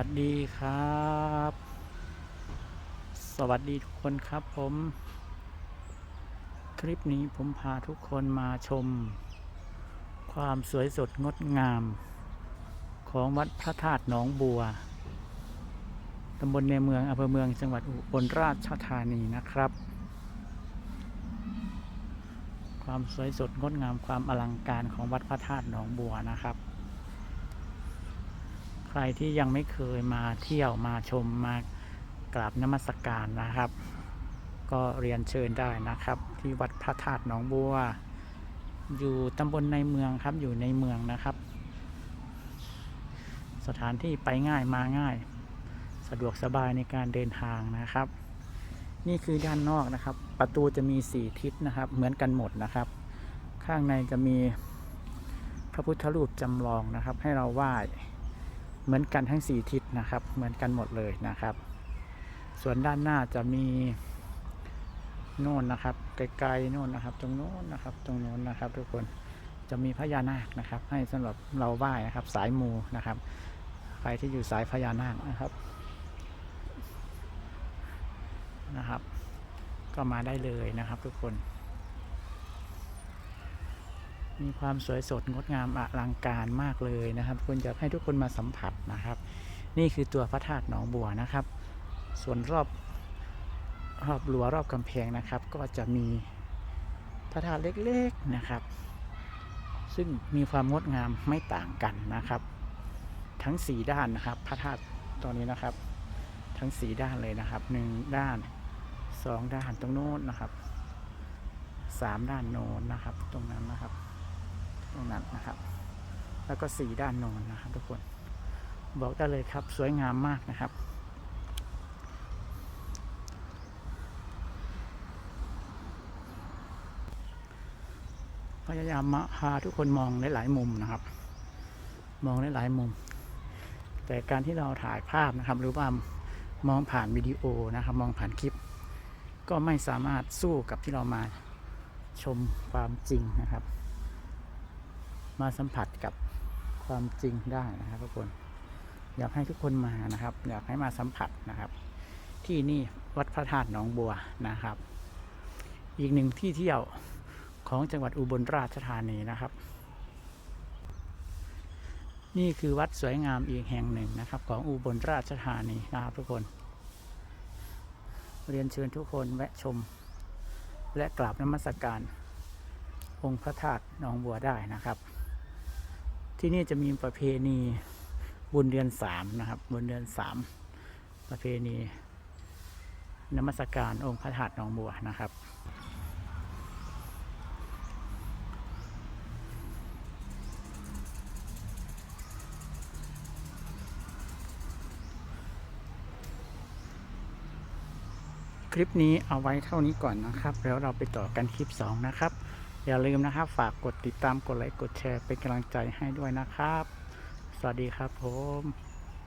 วัสดีครับ สวัสดีทุกคนครับผม คลิปนี้ผมพาทุกคนมาชม ความสวยสดงดงาม ของวัดพระธาตุหนองบัวตำบลในเมืองอำเภอเมืองจังหวัดอุบลราชธานีนะครับ ความสวยสดงดงามความอลังการของวัดพระธาตุหนองบัวนะครับ รที่ยังไม่เคยมาเที่ยวมาชมมากราบนมัสการนะครับ ก็เรียนเชิญได้นะครับ ที่วัดพระธาตุหนองบัว อยู่ตำบลในเมืองครับอยู่ในเมืองนะครับ สถานที่ไปง่ายมาง่าย สะดวกสบายในการเดินทางนะครับ นี่คือด้านนอกนะครับ ประตูจะมีสี่ทิศนะครับ เหมือนกันหมดนะครับ ข้างในจะมีพระพุทธรูปจำลองนะครับ ให้เราไหว้ เหมือนกันทั้งสี่ทิศนะครับ เหมือนกันหมดเลยนะครับ ส่วนด้านหน้าจะมีโน่นนะครับ ไกลๆโน่นนะครับ ตรงโน้นนะครับ ตรงโน้นนะครับ ทุกคนจะมีพญานาคนะครับ ให้สำหรับเราไหว้นะครับ สายมูนะครับ ใครที่อยู่สายพญานาคนะครับนะครับ ก็มาได้เลยนะครับ ทุกคน มีความสวยสดงดงามอลังการมากเลยนะครับ คุณจะให้ทุกคนมาสัมผัสนะครับ นี่คือตัวพระธาตุหนองบัวนะครับ ส่วนรอบรอบรั้วรอบกำแพงนะครับ ก็จะมีพระธาตุเล็กๆนะครับ ซึ่งมีความงดงามไม่ต่างกันนะครับ ทั้งสี่ด้านนะครับ พระธาตุตอนนี้นะครับ ทั้งสี่ด้านเลยนะครับหนึ่งด้านสองด้านตรงโน้นนะครับสามด้านโน้นนะครับ ตรงนั้นนะครับ ตรงนั้นนะครับ แล้วก็สีด้านโน้นนะครับทุกคนบอกได้เลยครับสวยงามมากนะครับ พยายามมาพาทุกคนมองในหลายมุมนะครับ มองในหลายมุม แต่การที่เราถ่ายภาพนะครับ หรือว่ามองผ่านวิดีโอนะครับ มองผ่านคลิป ก็ไม่สามารถสู้กับที่เรามาชมความจริงนะครับ มาสัมผัสกับความจริงได้นะครับทุกคน อยากให้ทุกคนมานะครับ อยากให้มาสัมผัสนะครับ ที่นี่วัดพระธาตุหนองบัวนะครับ อีกหนึ่งที่เที่ยวของจังหวัดอุบลราชธานีนะครับ นี่คือวัดสวยงามอีกแห่งหนึ่งนะครับ ของอุบลราชธานีนะครับทุกคน เรียนเชิญทุกคนแวะชม และกราบนมัสการองค์พระธาตุหนองบัวได้นะครับ ที่นี่จะมีประเพณีบุญเดือนสามนะครับ บุญเดือนสามประเพณีนมัสการองค์พระธาตุหนองบัวนะครับคลิปนี้เอาไว้เท่านี้ก่อนนะครับ แล้วเราไปต่อกันคลิป 2 นะครับ อย่าลืมนะครับ ฝากกดติดตามกดไลค์กดแชร์เป็นกำลังใจให้ด้วยนะครับ สวัสดีครับผม